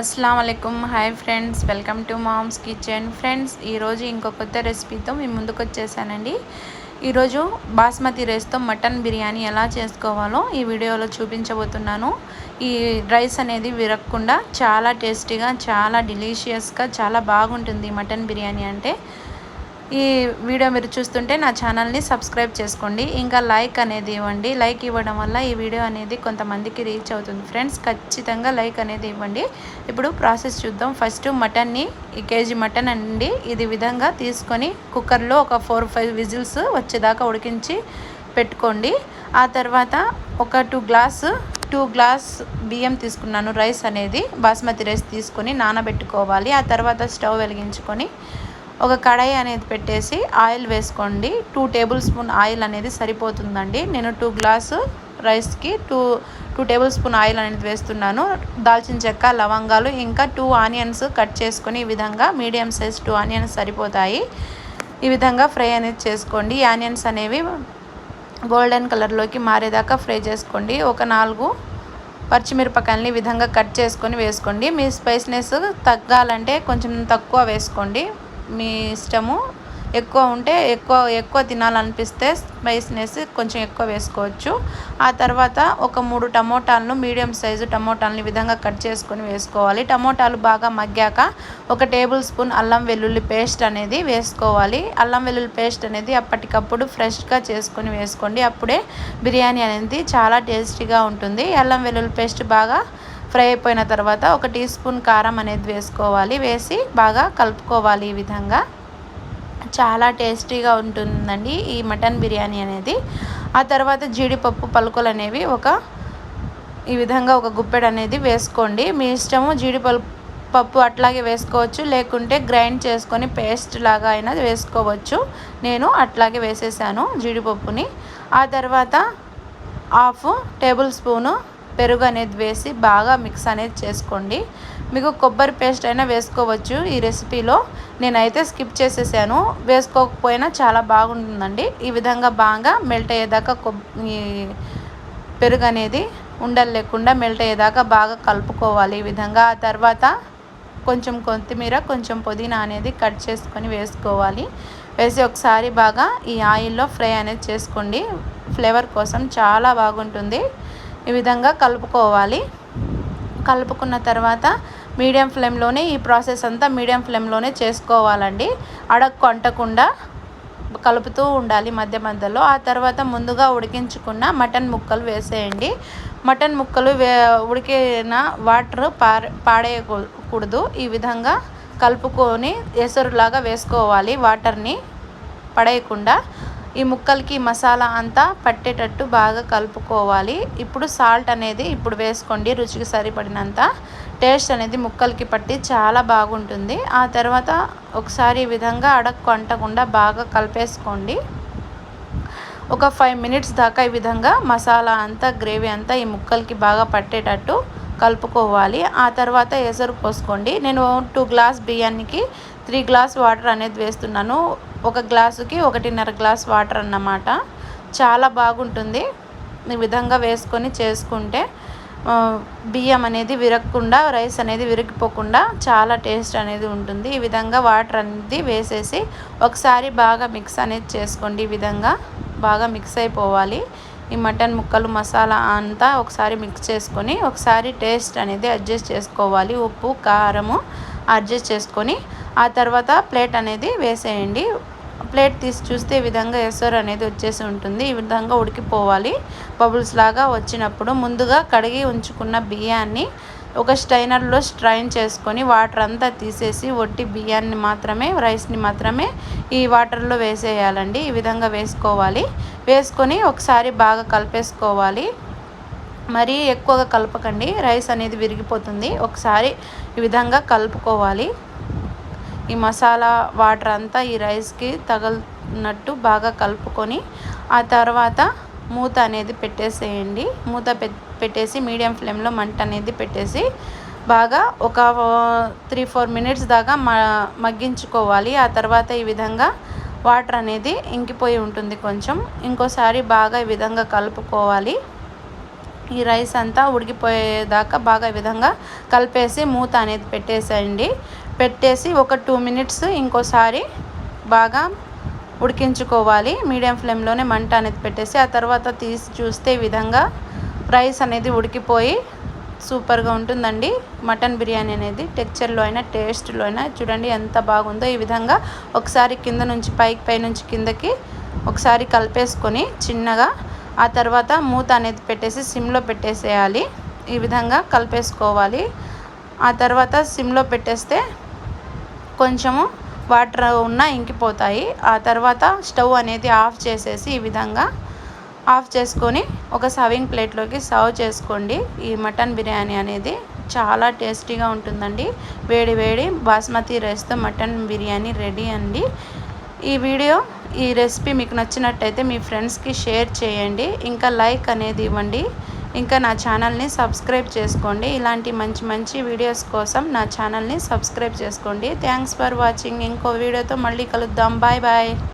అస్సలం అయికం hi friends welcome to mom's kitchen. Friends ఈరోజు ఇంకో కొత్త రెసిపీతో మీ ముందుకు వచ్చేసానండి. ఈరోజు బాస్మతి రైస్తో మటన్ బిర్యానీ ఎలా చేసుకోవాలో ఈ వీడియోలో చూపించబోతున్నాను. ఈ రైస్ అనేది విరక్కుండా చాలా టేస్టీగా చాలా డెలీషియస్గా చాలా బాగుంటుంది మటన్ బిర్యానీ అంటే. ఈ వీడియో మీరు చూస్తుంటే నా ఛానల్ని సబ్స్క్రైబ్ చేసుకోండి. ఇంకా లైక్ అనేది ఇవ్వండి. లైక్ ఇవ్వడం వల్ల ఈ వీడియో అనేది కొంతమందికి రీచ్ అవుతుంది. ఫ్రెండ్స్ ఖచ్చితంగా లైక్ అనేది ఇవ్వండి. ఇప్పుడు ప్రాసెస్ చూద్దాం. ఫస్ట్ మటన్ని కేజీ మటన్ అండి. ఇది విధంగా తీసుకొని కుక్కర్లో ఒక ఫోర్ ఫైవ్ విజిల్స్ వచ్చేదాకా ఉడికించి పెట్టుకోండి. ఆ తర్వాత ఒక టూ గ్లాస్ టూ గ్లాస్ బియ్యం తీసుకున్నాను రైస్ అనేది. బాస్మతి రైస్ తీసుకొని నానబెట్టుకోవాలి. ఆ తర్వాత స్టవ్ వెలిగించుకొని ఒక కడాయి అనేది పెట్టేసి ఆయిల్ వేసుకోండి. టూ టేబుల్ స్పూన్ ఆయిల్ అనేది సరిపోతుందండి. నేను టూ గ్లాసు రైస్కి two two table spoon oil అనేది వేస్తున్నాను. దాల్చిన చెక్క లవంగాలు ఇంకా టూ ఆనియన్స్ కట్ చేసుకొని ఈ విధంగా మీడియం సైజ్ టూ ఆనియన్స్ సరిపోతాయి. ఈ విధంగా ఫ్రై అనేది చేసుకోండి. ఆనియన్స్ అనేవి గోల్డెన్ కలర్లోకి మారేదాకా ఫ్రై చేసుకోండి. ఒక నాలుగు పచ్చిమిరపకాయలని విధంగా కట్ చేసుకొని వేసుకోండి. మీ స్పైస్నెస్ తగ్గాలంటే కొంచెం తక్కువ వేసుకోండి. మీ ఇష్టము. ఎక్కువ ఉంటే ఎక్కువ ఎక్కువ తినాలనిపిస్తే స్పైస్నెస్ కొంచెం ఎక్కువ వేసుకోవచ్చు. ఆ తర్వాత ఒక మూడు టమోటాలను మీడియం సైజు టమోటాలని విధంగా కట్ చేసుకొని వేసుకోవాలి. టమోటాలు బాగా మగ్గాక ఒక టేబుల్ స్పూన్ అల్లం వెల్లుల్లి పేస్ట్ అనేది వేసుకోవాలి. అల్లం వెల్లుల్లి పేస్ట్ అనేది అప్పటికప్పుడు ఫ్రెష్గా చేసుకొని వేసుకోండి. అప్పుడే బిర్యానీ అనేది చాలా టేస్టీగా ఉంటుంది. అల్లం వెల్లుల్లి పేస్ట్ బాగా ఫ్రై అయిపోయిన తర్వాత ఒక టీ స్పూన్ కారం అనేది వేసుకోవాలి. వేసి బాగా కలుపుకోవాలి ఈ విధంగా. చాలా టేస్టీగా ఉంటుందండి ఈ మటన్ బిర్యానీ అనేది. ఆ తర్వాత జీడిపప్పు పలుకులు అనేవి ఒక ఈ విధంగా ఒక గుప్పెడు అనేది వేసుకోండి. మీ ఇష్టము జీడిపప్పు పప్పు అట్లాగే వేసుకోవచ్చు. లేకుంటే గ్రైండ్ చేసుకొని పేస్ట్ లాగా అయినా వేసుకోవచ్చు. నేను అట్లాగే వేసేసాను జీడిపప్పుని. ఆ తర్వాత హాఫ్ టేబుల్ స్పూను పెరుగు అనేది వేసి బాగా మిక్స్ అనేది చేసుకోండి. మీకు కొబ్బరి పేస్ట్ అయినా వేసుకోవచ్చు ఈ రెసిపీలో నేనైతే స్కిప్ చేసేసాను. వేసుకోకపోయినా చాలా బాగుంటుందండి. ఈ విధంగా బాగా మెల్ట్ అయ్యేదాకా ఈ పెరుగు అనేది ఉండలు లేకుండా మెల్ట్ అయ్యేదాకా బాగా కలుపుకోవాలి. ఈ విధంగా ఆ తర్వాత కొంచెం కొత్తిమీర కొంచెం పుదీనా అనేది కట్ చేసుకొని వేసుకోవాలి. వేసి ఒకసారి బాగా ఈ ఆయిల్లో ఫ్రై అనేది చేసుకోండి. ఫ్లేవర్ కోసం చాలా బాగుంటుంది. ఈ విధంగా కలుపుకోవాలి. కలుపుకున్న తర్వాత మీడియం ఫ్లేమ్లోనే ఈ ప్రాసెస్ అంతా మీడియం ఫ్లేమ్లోనే చేసుకోవాలండి. అడక్కు అంటకుండా కలుపుతూ ఉండాలి మధ్య మధ్యలో. ఆ తర్వాత ముందుగా ఉడికించుకున్న మటన్ ముక్కలు వేసేయండి. మటన్ ముక్కలు వే ఉడికిన వాటర్ పాడేయకూడదు. ఈ విధంగా కలుపుకొని ఎసరులాగా వేసుకోవాలి వాటర్ని పడేయకుండా. ఈ ముక్కలకి మసాలా అంతా పట్టేటట్టు బాగా కలుపుకోవాలి. ఇప్పుడు సాల్ట్ అనేది ఇప్పుడు వేసుకోండి రుచికి సరిపడినంత. టేస్ట్ అనేది ముక్కలకి పట్టి చాలా బాగుంటుంది. ఆ తర్వాత ఒకసారి ఈ విధంగా అడక్కు అంటకుండా బాగా కలిపేసుకోండి. ఒక ఫైవ్ మినిట్స్ దాకా ఈ విధంగా మసాలా అంతా గ్రేవీ అంతా ఈ ముక్కలకి బాగా పట్టేటట్టు కలుపుకోవాలి. ఆ తర్వాత ఎసరు పోసుకోండి. నేను టూ గ్లాస్ బియ్యానికి త్రీ గ్లాస్ వాటర్ అనేది వేస్తున్నాను. ఒక గ్లాసుకి ఒకటిన్నర గ్లాస్ వాటర్ అన్నమాట. చాలా బాగుంటుంది. ఈ విధంగా వేసుకొని చేసుకుంటే బియ్యం అనేది విరగకుండా రైస్ అనేది విరిగిపోకుండా చాలా టేస్ట్ అనేది ఉంటుంది. ఈ విధంగా వాటర్ అనేది వేసేసి ఒకసారి బాగా మిక్స్ అనేది చేసుకోండి. ఈ విధంగా బాగా మిక్స్ అయిపోవాలి. ఈ మటన్ ముక్కలు మసాలా అంతా ఒకసారి మిక్స్ చేసుకొని ఒకసారి టేస్ట్ అనేది అడ్జస్ట్ చేసుకోవాలి. ఉప్పు కారము అడ్జస్ట్ చేసుకొని ఆ తర్వాత ప్లేట్ అనేది వేసేయండి. ప్లేట్ తీసి చూస్తే ఈ విధంగా ఎసరు అనేది వచ్చేసి ఉంటుంది. ఈ విధంగా ఉడికిపోవాలి. బబుల్స్ లాగా వచ్చినప్పుడు ముందుగా కడిగి ఉంచుకున్న బియ్యాన్ని ఒక స్టైనర్లో స్ట్రైన్ చేసుకొని వాటర్ అంతా తీసేసి ఒట్టి బియ్యాన్ని మాత్రమే రైస్ని మాత్రమే ఈ వాటర్లో వేసేయాలండి. ఈ విధంగా వేసుకోవాలి. వేసుకొని ఒకసారి బాగా కలిపేసుకోవాలి. మరీ ఎక్కువగా కలపకండి. రైస్ అనేది విరిగిపోతుంది. ఒకసారి ఈ విధంగా కలుపుకోవాలి. ఈ మసాలా వాటర్ అంతా ఈ రైస్కి తగలనట్టు బాగా కలుపుకొని ఆ తర్వాత మూత అనేది పెట్టేసేయండి. మూత పెట్టేసి మీడియం ఫ్లేమ్లో మంట అనేది పెట్టేసి బాగా ఒక త్రీ ఫోర్ మినిట్స్ దాకా మ మగ్గించుకోవాలి. ఆ తర్వాత ఈ విధంగా వాటర్ అనేది ఇంకిపోయి ఉంటుంది కొంచెం. ఇంకోసారి బాగా ఈ విధంగా కలుపుకోవాలి. ఈ రైస్ అంతా ఉడికిపోయేదాకా బాగా ఈ విధంగా కలిపేసి మూత అనేది పెట్టేసేయండి. పెట్టేసి ఒక టూ మినిట్స్ ఇంకోసారి బాగా ఉడికించుకోవాలి. మీడియం ఫ్లేమ్లోనే మంట అనేది పెట్టేసి ఆ తర్వాత తీసి చూస్తే ఈ విధంగా రైస్ అనేది ఉడికిపోయి సూపర్గా ఉంటుందండి. మటన్ బిర్యానీ అనేది టెక్చర్లో అయినా టేస్ట్లో అయినా చూడండి ఎంత బాగుందో. ఈ విధంగా ఒకసారి కింద నుంచి పైకి పై నుంచి కిందకి ఒకసారి కలిపేసుకొని చిన్నగా ఆ తర్వాత మూత అనేది పెట్టేసి సిమ్లో పెట్టేసేయాలి. ఈ విధంగా కలిపేసుకోవాలి. ఆ తర్వాత సిమ్లో పెట్టేస్తే కొంచెము వాటర్ ఉన్నా ఇంకిపోతాయి. ఆ తర్వాత స్టవ్ అనేది ఆఫ్ చేసేసి ఈ విధంగా ఆఫ్ చేసుకొని ఒక సర్వింగ్ ప్లేట్లోకి సర్వ్ చేసుకోండి. ఈ మటన్ బిర్యానీ అనేది చాలా టేస్టీగా ఉంటుందండి. వేడి వేడి బాస్మతి రైస్తో మటన్ బిర్యానీ రెడీ అండి. ఈ వీడియో ఈ రెసిపీ మీకు నచ్చినట్టయితే మీ ఫ్రెండ్స్కి షేర్ చేయండి. ఇంకా లైక్ అనేది ఇవ్వండి. ఇంకా నా ఛానల్ని సబ్స్క్రైబ్ చేసుకోండి. ఇలాంటి మంచి మంచి వీడియోస్ కోసం నా ఛానల్ని సబ్స్క్రైబ్ చేసుకోండి. Thanks for watching. ఇంకో వీడియోతో మళ్ళీ కలుద్దాం. Bye bye.